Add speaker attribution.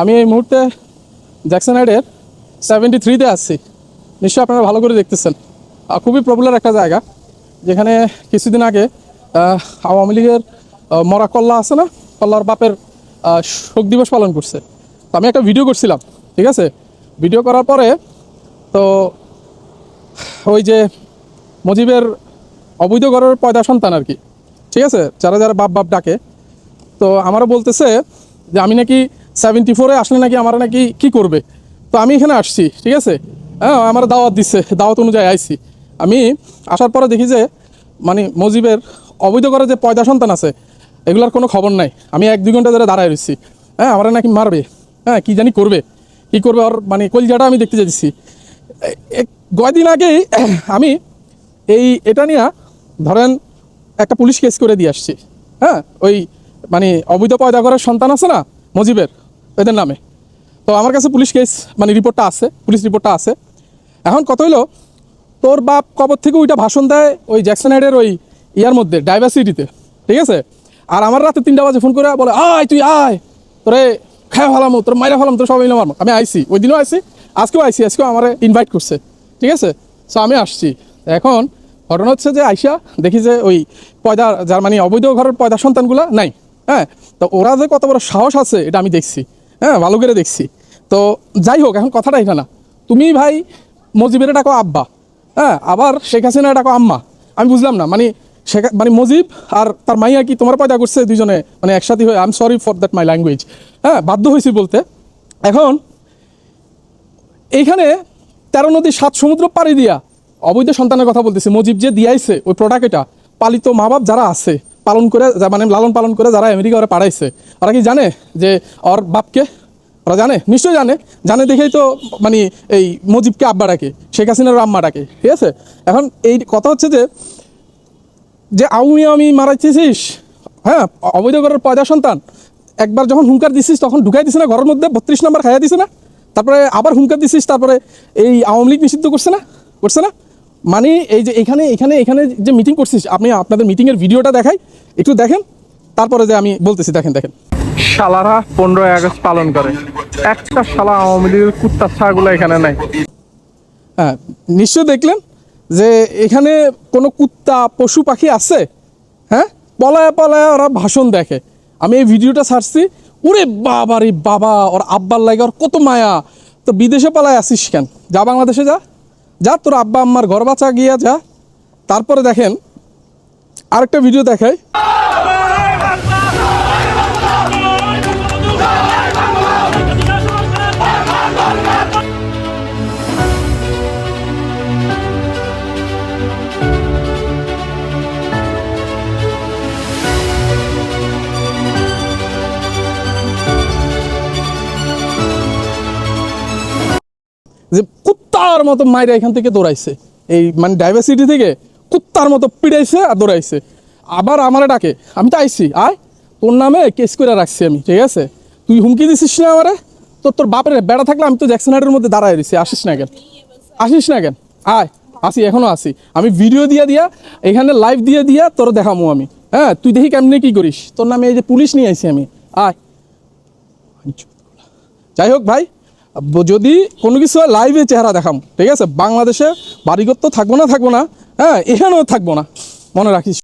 Speaker 1: আমি এই মুহূর্তে জ্যাকসন হাইডের সেভেন্টি থ্রিতে আসছি নিশ্চয়ই আপনারা ভালো করে দেখতেছেন। খুবই পপুলার একটা জায়গা, যেখানে কিছুদিন আগে আওয়ামী লীগের মরা কল্লা আছে না? কল্লার বাপের শোক দিবস পালন করছে। তো আমি একটা ভিডিও করছিলাম, ঠিক আছে? ভিডিও করার পরে তো ওই যে মুজিবের অবৈধ ঘরের পয়দা সন্তান আর কি, ঠিক আছে? যারা যারা বাপ বাপ ডাকে। তো আমারও বলতেছে যে, আমি নাকি সেভেন্টি ফোরে আসলে নাকি আমার নাকি কি করবে? তো আমি এখানে আসছি, ঠিক আছে? হ্যাঁ আমার দাওয়াত দিচ্ছে দাওয়াত অনুযায়ী আইছি। আমি আসার পরে দেখি যে মানে মজিবের অবৈধ করে যে পয়দা সন্তান আছে, এগুলোর কোনো খবর নাই। আমি এক, দুই ঘণ্টা ধরে দাঁড়ায় রয়েছি হ্যাঁ আমার নাকি মারবে? হ্যাঁ কি জানি করবে? কি করবে ওর মানে কলজাটা আমি দেখতে চাইছি কয়দিন আগেই আমি এই, এটা নিয়ে ধরেন একটা পুলিশ কেস করে দিয়ে আসছি। হ্যাঁ ওই মানে অবৈধ পয়দা করার সন্তান আছে না, মজিবের? এদের নামে। তো আমার কাছে পুলিশ কেস মানে রিপোর্টটা আছে, পুলিশ রিপোর্টটা আছে। এখন কত হইল, তোর বাপ কবর থেকে ওইটা ভাষণ দেয় ওই জ্যাকসন হাইডের ওই ইয়ার মধ্যে ডাইভার্সিটিতে ঠিক আছে? আর আমার রাতে তিনটা বাজে ফোন করে বলে, আয়, তুই আয়। তোরে খায় ফেলাম, তোর মাইরা ফেলাম, তোর সবাই মিলে আমি আইসি ওই দিনও আইসি আজকেও আইসি আজকেও আমার ইনভাইট করছে, ঠিক আছে? সো আমি আসছি। এখন ঘটনা হচ্ছে যে আইসা দেখি যে ওই পয়দা, যার মানে অবৈধ ঘরের পয়দা সন্তানগুলো নাই হ্যাঁ? তো ওরা যে কত বড় সাহস আছে, এটা আমি দেখছি। হ্যাঁ ভালো করে দেখছি। তো যাই হোক, এখন কথাটা এটা না তুমি ভাই মজিবের ডাকো আব্বা হ্যাঁ আবার শেখ হাসিনা ডাকো আম্মা। আমি বুঝলাম না মানে শেখ মানে মজিব আর তার মাইয়া কি তোমার পয়দা করছে দুজনে মানে একসাথে হয়ে I am sorry for that my language হ্যাঁ বাধ্য হয়েছি বলতে। এখন এইখানে তেরো নদী, সাত সমুদ্র পাড়ি দিয়া অবৈধ সন্তানের কথা বলতেছি। মজিব যে দিয়াইছে ওই প্রোডাক্ট এটা, পালিত মা বাপ যারা আছে পালন করে মানে লালন পালন করে যারা আমেরিকা ওরা পাঠাইছে ওরা কি জানে যে ওর বাপকে? ওরা জানে? নিশ্চয়ই জানে। জানে দেখেই তো মানে এই মজিবকে আব্বা ডাকে, শেখ হাসিনার আম্মা ডাকে, ঠিক আছে? এখন এই কথা হচ্ছে যে যে আউমি আমি মারাইতেছিস হ্যাঁ অবৈধ ঘরের পয়দা সন্তান, একবার যখন হুঙ্কার দিছিস তখন ঢুকাই দিছে না, ঘরের মধ্যে বত্রিশ নম্বর খাইয়া দিছে না? তারপরে আবার হুঙ্কার দিছিস, তারপরে এই আওয়ামী লীগ নিষিদ্ধ করছে না? করছে না? মানে এই যে এখানে এখানে এখানে যে মিটিং করছিস আপনি আপনাদের মিটিংয়ের ভিডিওটা দেখাই একটু দেখেন তারপরে যে আমি বলতেছি দেখেন দেখেন। শালারা পনেরোই আগস্ট পালন করে। একটা শালা আওয়ামী লীগের কুত্তা ছাগুলো এখানে নাই। হ্যাঁ নিশ্চয় দেখলেন যে এখানে কোনো কুত্তা পশু পাখি আছে? হ্যাঁ? পলায় পলায় ওরা ভাষণ দেখে। আমি এই ভিডিওটা ছাড়ছি। ওরে বাবা রে বাবা ওর আব্বার লাগে ওর কত মায়া। তো বিদেশে পালায় আসিস কেন? যা বাংলাদেশে যা। যা তোর আব্বা আম্মার ঘর বাঁচা গিয়া যা। তারপরে দেখেন আরেকটা ভিডিও দেখায় যে কুত্তার মতো মাইরা এখান থেকে দৌড়াইছে। এই মানে ডাইভার্সিটি থেকে কুত্তার মতো পিড়াইছে আর দৌড়াইছে। আবার আমারে ডাকে, আমি তো আইছি, আয়, তোর নামে কেস করে রাখছি আমি, ঠিক আছে? তুই হুমকি দিছিস না আমারে? তোর তোর বাপের বেড়া থাকলে আমি তো জ্যাকসন হাইটের মধ্যে দাঁড়ায় রয়েছি আসিস না কেন? আসিস না কেন? আয়, আসি, এখনও আসি। আমি ভিডিও দিয়া দিয়া, এখানে লাইভ দিয়ে দিয়া তোর দেখামো আমি। হ্যাঁ তুই দেখি কেমনে কি করিস? তোর নামে এই যে পুলিশ নিয়ে আইছি আমি। আয়। যাই হোক ভাই যদি কোনো কিছু লাইভে চেহারা দেখাম, ঠিক আছে? বাংলাদেশে বাড়িঘর তো থাকব না থাকব না। হ্যাঁ এখানেও থাকব না। মনে রাখিস।